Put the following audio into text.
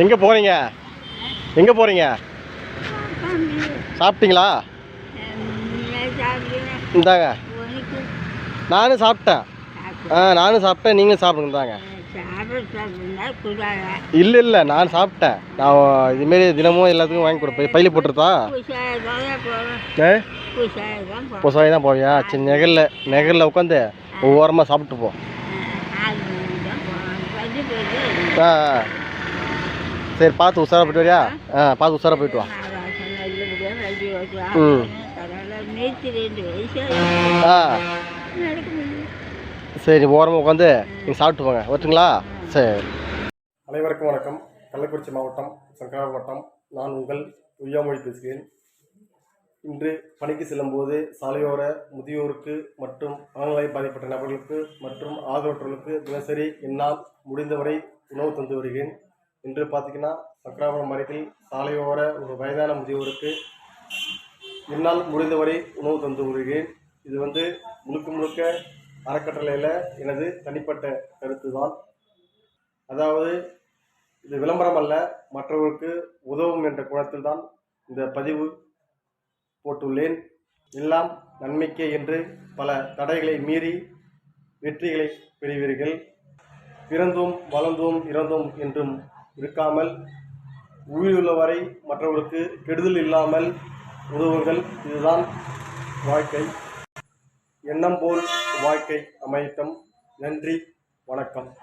எங்கே போகிறீங்க எங்கே போகிறீங்க சாப்பிட்டீங்களா இந்தாங்க நானும் சாப்பிட்டேன் ஆ நானும் சாப்பிட்டேன் நீங்களும் சாப்பிடுங்க தாங்க இல்லை இல்லை நான் சாப்பிட்டேன் நான் இதுமாரி தினமும் எல்லாத்துக்கும் வாங்கி கொடுப்பேன் பையில போட்டுருதா ஏ புதுசாக தான் போவியா சரி நெகரில் நெகரில் உட்காந்து ஓரமாக சாப்பிட்டு போ ஆ. சரி பார்த்து உஷாரா போயிட்டு வரியா? ஆ. பார்த்து உஷாரா போயிட்டு வா. ம். ஆ. சரி ஓரமாக உட்காந்து நீங்கள் சாப்பிட்டு போங்க. வரட்டுங்களா சரி. அனைவருக்கும் வணக்கம். கள்ளக்குறிச்சி மாவட்டம் சங்கராபுரம் வட்டம் நான் உங்கள் உய்யாமொழி பேசுகிறேன். இன்று பணிக்கு செல்லும்போது சாலையோர முதியோருக்கு மற்றும் மனநோய் பாதிப்பட்ட நபர்களுக்கு மற்றும் ஆதரவற்றவர்களுக்கு தினசரி என்னால் முடிந்தவரை உணவு தந்து வருகிறேன். இன்று பார்த்தீங்கன்னா சக்கராபுரம் மரத்தில் சாலையோர ஒரு வயதான முதியோருக்கு என்னால் முடிந்தவரை உணவு தந்து வருகிறேன் இது வந்து முழுக்க முழுக்க அறக்கட்டளையில் எனது தனிப்பட்ட கருத்து தான் அதாவது இது விளம்பரம் அல்ல மற்றவருக்கு உதவும் என்ற குணத்தில் தான் இந்த பதிவு போட்டுள்ளேன். எல்லாம் நன்மைக்கே என்று பல தடைகளை மீறி வெற்றிகளை பெறுவீர்கள். பிறந்தோம் வளர்ந்தோம் இறந்தோம் என்றும் இருக்காமல் உயிருள்ளவரை மற்றவர்களுக்கு கெடுதல் இல்லாமல் உதவுங்கள். இதுதான் வாழ்க்கை. எண்ணம் போல் வாழ்க்கை அமையட்டும். நன்றி வணக்கம்.